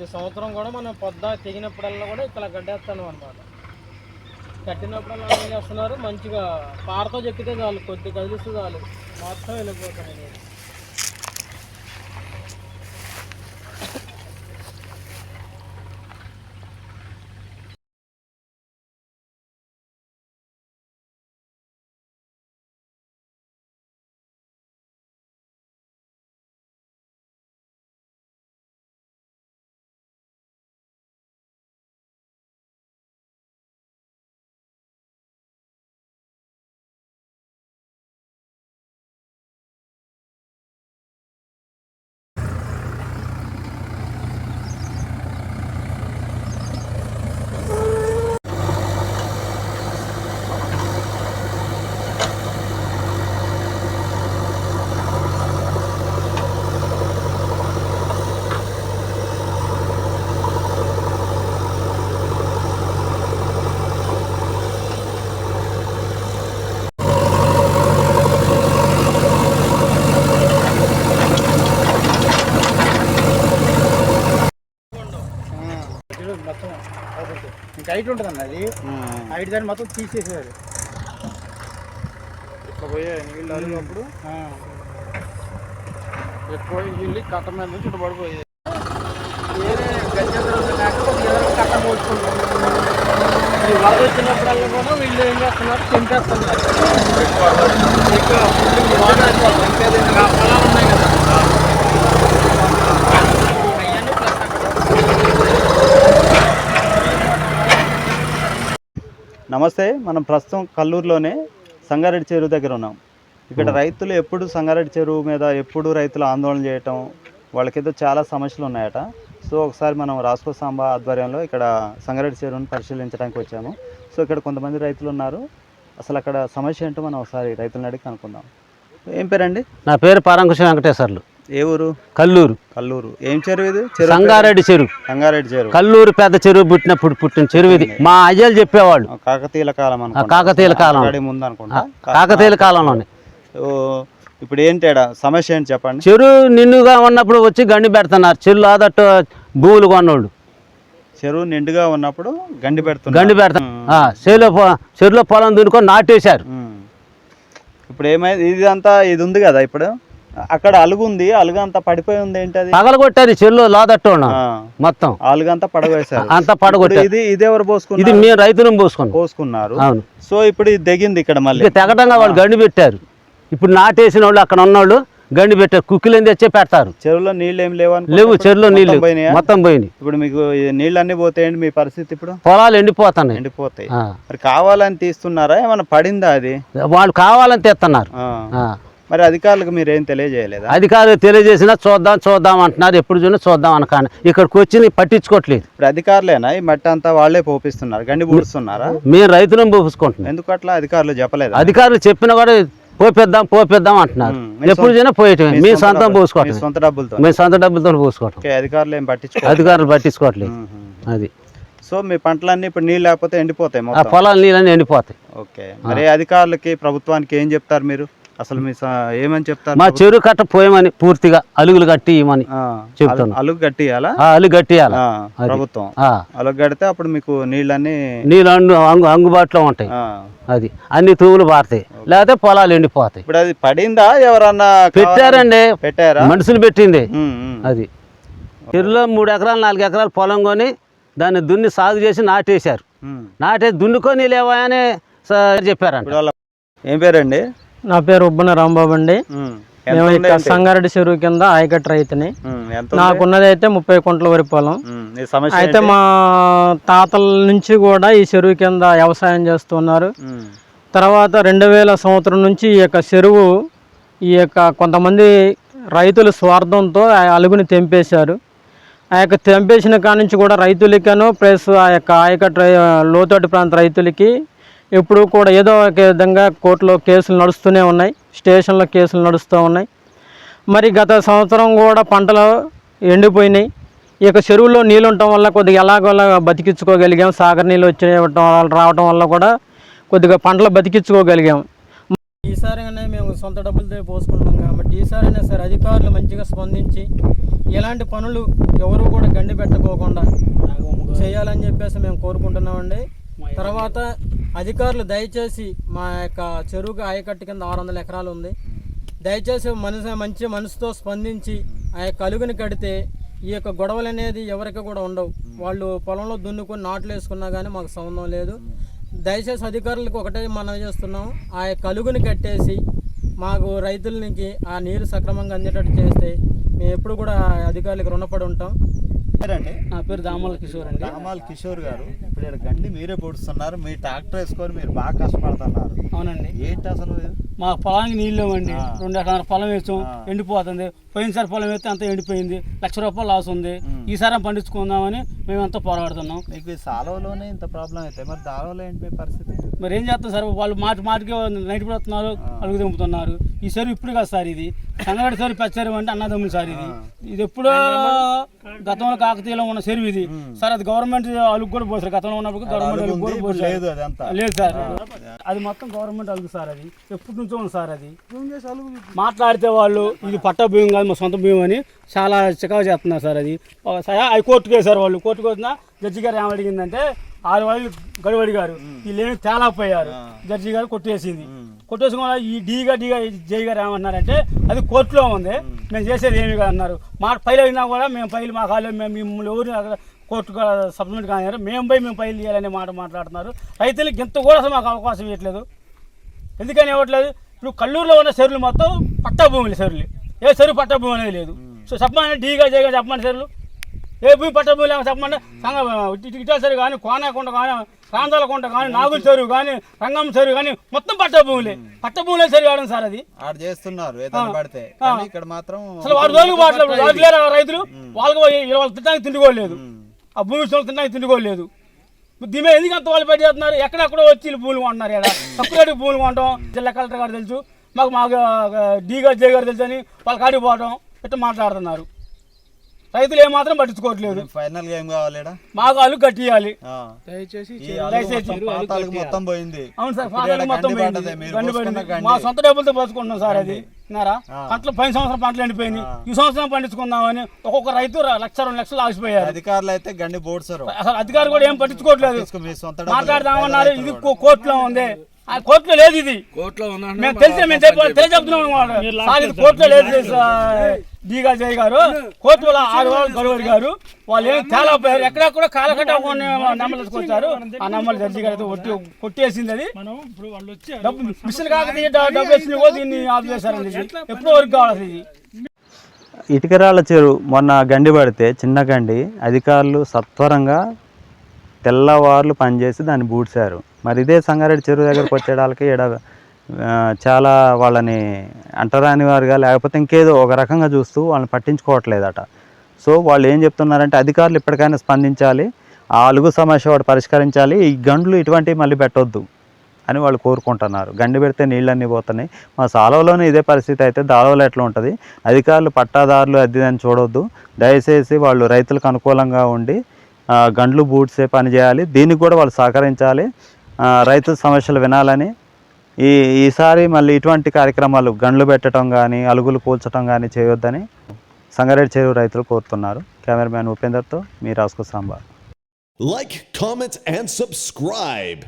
ప్రతి సంవత్సరం కూడా మనం పొద్ద తెగినప్పుడల్లా కూడా ఇక్కడ గడ్డేస్తాను అనమాట కట్టినప్పుడల్లా ఏం చేస్తున్నారు? మంచిగా పారతో చెక్కితే చాలు కొద్ది కదిలిస్తే చాలు. మొత్తం వెళ్ళిపోతాయి నీళ్ళు. మొత్తం ఇంకా హైట్ ఉంటుంది అది హైట్ దాన్ని మొత్తం తీసేసేది ఇట్లా పోయే నీళ్ళు అడిగినప్పుడు ఎక్కువ నీళ్ళు కట్ట మీద నుంచి ఇటు ఎవరో కట్ట పోసుకుంటాం ఈ వరద వచ్చినప్పుడల్లా కూడా వీళ్ళు ఏం చేస్తున్నారు తెంపేస్తున్నారు ఎక్కువ వాటర్ అయిపోతుంది. ఇంకా పొలాలు ఉన్నాయి కదా అవన్నీ ప్లస్ అక్కడ నమస్తే మనం ప్రస్తుతం కల్లూరులోనే సంగారెడ్డి చెరువు దగ్గర ఉన్నాం. ఇక్కడ రైతులు ఎప్పుడు సంగారెడ్డి చెరువు మీద ఎప్పుడు రైతులు ఆందోళన చేయటం వాళ్ళకేదో చాలా సమస్యలు ఉన్నాయట. సో ఒకసారి మనం రాసుకో సాంబా ఆధ్వర్యంలో ఇక్కడ సంగారెడ్డి చెరువును పరిశీలించడానికి వచ్చాము. సో ఇక్కడ కొంతమంది రైతులు ఉన్నారు. అసలు అక్కడ సమస్య ఏంటో మనం ఒకసారి రైతులను అడిగి కనుక్కుందాం. ఏం పేరండి? నా పేరు పారంకుశ వెంకటేశ్వర్లు. ఏ ఊరు? కల్లూరు. కల్లూరు. ఏం చెరువు ఇది? సంగారెడ్డి చెరువు. సంగారెడ్డి చెరువు. కల్లూరు పెద్ద చెరువు పుట్టినప్పుడు పుట్టిన చెరువు ఇది. మా అయ్యలు చెప్పేవాళ్ళు. కాకతీయుల కాలం. కాకతీయుల కాలం. ముందు అనుకుంటా కాకతీయుల కాలంలోనే. ఇప్పుడు ఏంటి సమస్య ఏంటి చెప్పండి? చెరువు నిన్నుగా ఉన్నప్పుడు వచ్చి గండి పెడుతున్నారు. చెరువు ఆదట్టు భూములు కొన్నోళ్ళు. చెరువు నిండుగా ఉన్నప్పుడు గండి పెడుతున్నారు. గండి పెడతాం చెరువులో చెరువులో పొలం దున్నుకొని నాటేశారు. ఇప్పుడు ఏమైంది ఇది అంతా ఇది ఉంది కదా ఇప్పుడు? అక్కడ అలుగు ఉంది అలుగు అంతా పడిపోయి ఉంది ఏంటి అది పగలగొట్టారు ఈ చెరువులో లాదట్టు మొత్తం అలుగు అంతా పడవేశారు అంతా ఇప్పుడు పడగొట్టారు ఇది ఇది ఎవరు ఇది పోసుకున్నారు మేము రైతులను పోసుకున్నాం. పోసుకున్నారు. అవును. సో ఇప్పుడు ఇది దిగింది ఇక్కడ మళ్ళీ. తెగటంగా వాళ్ళు గండి పెట్టారు. ఇప్పుడు నాటేసిన వాళ్ళు అక్కడ ఉన్నోళ్ళు గండి పెట్టారు. కుక్కిలేని తెచ్చే పెడతారు. చెరువులో నీళ్ళు ఏం లేవు లేవు? చెరువులో నీళ్ళు పోయినాయా? మొత్తం పోయినాయి. ఇప్పుడు మీకు ఈ నీళ్ళన్నీ పోతాయండి మీ పరిస్థితి ఇప్పుడు? పొలాలు ఎండిపోతున్నాయి. ఎండిపోతాయి. మరి కావాలని తీస్తున్నారా? ఏమన్నా పడిందా అది? వాళ్ళు కావాలని తెస్తున్నారు. మరి అధికారులకు మీరు ఏం తెలియజేయలేదా? అధికారులు తెలియజేసినా చూద్దాం చూద్దాం అంటున్నారు. ఎప్పుడు చూసినా చూద్దాం అనకాని. ఇక్కడికి వచ్చి పట్టించుకోవట్లేదు. ఇప్పుడు అధికారులేనా? ఈ మట్టి అంతా వాళ్ళే పోపిస్తున్నారు. గండి పూడుస్తున్నారా మేము రైతులను పోసుకుంటున్నాం ఎందుకు అట్లా అధికారులు చెప్పలేదా? అధికారులు చెప్పినా కూడా పోపిద్దాం పోపిద్దాం అంటున్నారు. మీ ఎప్పుడు చూసినా పోయటమే. మీ మీ సొంత మీ పోసుకోవటం సొంత డబ్బులతో. మేము సొంత డబ్బులతో పోసుకోవటం. అధికారులు ఏం పట్టించుకో అధికారులు పట్టించుకోవట్లేదు. అది. సో మీ పంటలన్నీ ఇప్పుడు నీళ్ళు లేకపోతే ఎండిపోతాయి పొలాలు నీళ్ళని ఎండిపోతాయి. ఓకే. మరి అధికారులకి ప్రభుత్వానికి ఏం చెప్తారు మీరు? అసలు మీ ఏమని చెప్తారు మా చెరువు కట్ట పోయమని పూర్తిగా అలుగులు కట్టి ఇవ్వమని చెప్తాను. అలు- అలుగు కట్టియాలా? అలుగు కట్టియాల. ప్రభుత్వం. అలుగు కడితే అప్పుడు మీకు నీళ్ళన్నీ నీళ్ళు అంగు అంగు అంగుబాటులో ఉంటాయి. అది. అన్ని తూములు పారుతాయి. లేకపోతే పొలాలు ఎండిపోతాయి. ఇప్పుడు అది పడిందా? ఎవరన్నా పెట్టారండి. పెట్టారా? మనుషులు పెట్టింది. అది. చెరువులో మూడు ఎకరాలు నాలుగు ఎకరాలు పొలం కొని దాన్ని దున్ని సాగు చేసి నాటేశారు. నాటేసి దున్నుకొని లేవా అని వాళ్ళ ఏం పేరండి? నా పేరు ఉబ్బన రాంబాబు అండి. మేము ఇక్కడ? సంగారెడ్డి చెరువు కింద ఆయకట్ట రైతుని? నాకున్నది అయితే ముప్పై కుంటల వరి పొలం. అయితే? మా తాతల నుంచి కూడా ఈ చెరువు కింద వ్యవసాయం చేస్తున్నారు. తర్వాత రెండు వేల సంవత్సరం నుంచి ఈ యొక్క చెరువు ఈ యొక్క కొంతమంది రైతుల స్వార్థంతో ఆ అలుగుని తెంపేశారు. ఆ యొక్క తెంపేసిన కాడ నుంచి కూడా రైతులకను ప్లస్ ఆ యొక్క ఆయకట్ట రై- లోతట్టు ప్రాంత రైతులకి ఇప్పుడు కూడా ఏదో ఒక విధంగా కోర్టులో కేసులు నడుస్తూనే ఉన్నాయి స్టేషన్లో కేసులు నడుస్తూ ఉన్నాయి. మరి గత సంవత్సరం కూడా పంటలు ఎండిపోయినాయి. ఇక చెరువులో నీళ్ళు ఉండటం వల్ల కొద్దిగా ఎలాగోలా బతికించుకోగలిగాం. సాగర్ నీళ్ళు వచ్చి రావటం వల్ల కూడా కొద్దిగా పంటలు బతికించుకోగలిగాం. ఈసారైనా మేము సొంత డబ్బులతో పోసుకుంటాం కాబట్టి ఈసారైనా సరే అధికారులు మంచిగా స్పందించి ఇలాంటి పనులు ఎవరు కూడా గండి పెట్టకోకుండా చేయాలని చెప్పేసి మేము కోరుకుంటున్నామండి. తర్వాత అధికారులు దయచేసి మా యొక్క చెరువుకి ఆయకట్టు కింద ఆరు వందల ఎకరాలు ఉంది. దయచేసి మనసు మంచి మనసుతో స్పందించి ఆ యొక్క అలుగుని కడితే ఈ యొక్క గొడవలు అనేది ఎవరికి కూడా ఉండవు. వాళ్ళు పొలంలో దున్నుకొని నాట్లు వేసుకున్నా కానీ మాకు సంబంధం లేదు. దయచేసి అధికారులకు ఒకటే మనం చేస్తున్నాం. ఆ యొక్క అలుగుని కట్టేసి మాకు రైతులకి ఆ నీరు సక్రమంగా అందేటట్టు చేస్తే మేము ఎప్పుడు కూడా అధికారులకు రుణపడి ఉంటాం. పేరండి? నా పేరు దామల కిషోర్ అండి. రామాల్ కిషోర్ గారు. ఇప్పుడు ఇక్కడ గండి మీరే పొడుస్తున్నారు. మీ ట్రాక్టర్ వేసుకొని మీరు బాగా కష్టపడుతున్నారు. అవునండి. ఏంటి అసలు? మా పొలానికి నీళ్ళు ఆ. రెండు ఎకరాల పొలం వేసాం. ఎండిపోతుంది. పోయినసారి పొలం వేస్తే అంతా ఎండిపోయింది. లక్ష రూపాయలు లాస్ ఉంది. ఈసారి పండించుకుందామని మేము ఎంతో పోరాడుతున్నాం. మీకు సాలవలోనే ఇంత ప్రాబ్లం అయితే మరి దానివల్ల ఏంటి మీ పరిస్థితి? మరి ఏం చేస్తాం సార్? వాళ్ళు మాటి మాటికి నైట్ పడుతున్నారు. అడుగు దింపుతున్నారు. ఈ చెరువు ఇప్పుడు కాదు సార్ ఇది. సంగడి చెరువు పెద్ద చెరువు అంటే అన్నదమ్ములు సార్ ఇది. ఇది ఎప్పుడో గతంలో కాకతీయలో ఉన్న చెరువు ఇది. సార్ అది గవర్నమెంట్ అలుగు కూడా పోసారు. గతంలో ఉన్నప్పుడు గవర్నమెంట్ అలుగు కూడా పోసారు. లేదు సార్. అది మొత్తం గవర్నమెంట్ అలుగు సార్ అది. ఎప్పటి నుంచో ఉంది సార్ అది. మాట్లాడితే వాళ్ళు ఇది పట్ట భూమి కాదు మా సొంత భూమి అని చాలా చికాకు చేస్తున్నారు సార్ అది. ఒకసారి హైకోర్టుకు వేశారు వాళ్ళు. కోర్టుకు వచ్చిన జడ్జి గారు ఏం అడిగిందంటే ఆరు వాళ్ళు గడువు అడిగారు వీళ్ళు ఏమి తేలాపోయారు. జడ్జి గారు కొట్టేసింది. కొట్టేసుకున్న ఈ డీగా డీగా జై గారు ఏమన్నారంటే అది కోర్టులో ఉంది మేము. చేసేది ఏమి కాదు అన్నారు. మా ఫైల్ అయినా కూడా మేము ఫైల్ మా కాలేదు మేము మిమ్మల్ని ఎవరు కోర్టు సబ్మిట్ కానీ మేము పోయి మేము ఫైల్ చేయాలనే మాట మాట్లాడుతున్నారు. రైతులకు ఇంత కూడా అసలు మాకు అవకాశం ఇవ్వట్లేదు. ఎందుకని ఇవ్వట్లేదు ఇప్పుడు కల్లూరులో ఉన్న చెరువులు మొత్తం పట్టా భూములు చెరువులు. ఏ చెరువు పట్టా భూమి అనేది లేదు. సో చెప్పమని డీగా జైగా చెప్పమని చెరువులు. ఏ భూమి పట్టా భూములు ఏమో చెప్పమంటే సంగ ఇటా చెరువు కానీ కోనాకొండ కానీ ప్రాంతాల కొండ కానీ నాగుల చెరువు కానీ రంగం చెరువు కానీ మొత్తం పట్టా భూములే పట్టా భూములే చెరువు ఆడడం సార్ అది. ఆడ చేస్తున్నారు పడితే. ఇక్కడ మాత్రం అసలు వారి రోజులు రైతులు? వాళ్ళకి వాళ్ళకి తినడానికి తిండుకోలేదు ఆ భూమి తినడానికి తిండుకోలేదు దీని మీద ఎందుకు అంత వాళ్ళు బయట చేస్తున్నారు? ఎక్కడెక్కడో వచ్చి వీళ్ళు భూములు కొంటున్నారు ఇక్కడ తక్కువ రేటుకి భూములు కొంటాం. జిల్లా కలెక్టర్ గారు తెలుసు. మాకు మాకు డీ గారు జే గారు తెలుసు అని వాళ్ళ కాడికి పోవడం ఇట్లా మాట్లాడుతున్నారు. రైతులు ఏమాత్రం పట్టించుకోవట్లేదు. ఫైనల్గా ఏం కావాలి? మాకు అల్లు కట్టియాలి. మొత్తం పోయింది. అవును సార్ మొత్తం పోయింది. మా సొంత డబ్బులతో పోసుకుంటున్నాం సార్ అది. విన్నారా ఆ. పంటలు పైన సంవత్సరం పంటలు ఎండిపోయినాయి. ఆ. ఈ సంవత్సరం పండించుకుందామని ఒక్కొక్క రైతు లక్ష రెండు లక్షలు ఆగిపోయారు. అధికారులు అయితే గండి బోడ్సారు అసలు అధికారులు కూడా ఏం పట్టించుకోవట్లేదు. మాట్లాడదామన్నారు పేద ఇది కోర్టులో ఉంది. కోర్టులో లేదు ఇది. కోర్టులో తెలిసి మేము ఇది కోర్టులో లేదు జై గారు కోర్టులో ఆరు వాళ్ళు గడువు గారు వాళ్ళు ఏం తేలపోయారు ఎక్కడెక్కడ కాలకట్ట కొన్ని నెంబర్లు తీసుకొచ్చారు. ఆ నెంబర్లు జడ్జి గారు అయితే కొట్టి కొట్టేసింది అది. డబ్బు మిషన్ కాకపోతే డబ్బు వేసింది కూడా దీన్ని ఆఫ్ చేశారండి. ఎప్పుడో వరకు కావాలి ఇది? ఇటుకరాళ్ళ చెరువు మొన్న గండి పడితే చిన్న గండి అధికారులు సత్వరంగా తెల్లవార్లు పనిచేసి దాన్ని బూడ్చారు మరి ఇదే సంగారెడ్డి చెరువు దగ్గరకు వచ్చేటాలకి ఎడ చాలా వాళ్ళని అంటరాని వారుగా లేకపోతే ఇంకేదో ఒక రకంగా చూస్తూ వాళ్ళని పట్టించుకోవట్లేదట. సో వాళ్ళు ఏం చెప్తున్నారంటే అధికారులు ఇప్పటికైనా స్పందించాలి ఆ అలుగు సమస్య వాడు పరిష్కరించాలి ఈ గండ్లు ఇటువంటివి మళ్ళీ పెట్టొద్దు అని వాళ్ళు కోరుకుంటున్నారు. గండి పెడితే నీళ్ళన్నీ పోతున్నాయి. మా సాలవలోనే ఇదే పరిస్థితి అయితే దాలవలో ఎట్లా ఉంటుంది? అధికారులు పట్టాదారులు అది అని చూడొద్దు. దయచేసి వాళ్ళు రైతులకు అనుకూలంగా ఉండి గండ్లు బూట్సే పని చేయాలి. దీనికి కూడా వాళ్ళు సహకరించాలి. రైతు రైతుల సమస్యలు వినాలని ఈ ఈసారి మళ్ళీ ఇటువంటి కార్యక్రమాలు గండ్లు పెట్టడం కానీ అలుగులు కూల్చడం కానీ చేయొద్దని సంగారెడ్డి చెరువు రైతులు కోరుతున్నారు. కెమెరామ్యాన్ ఉపేందర్తో మీ రాసుకో sambar. Like comment and subscribe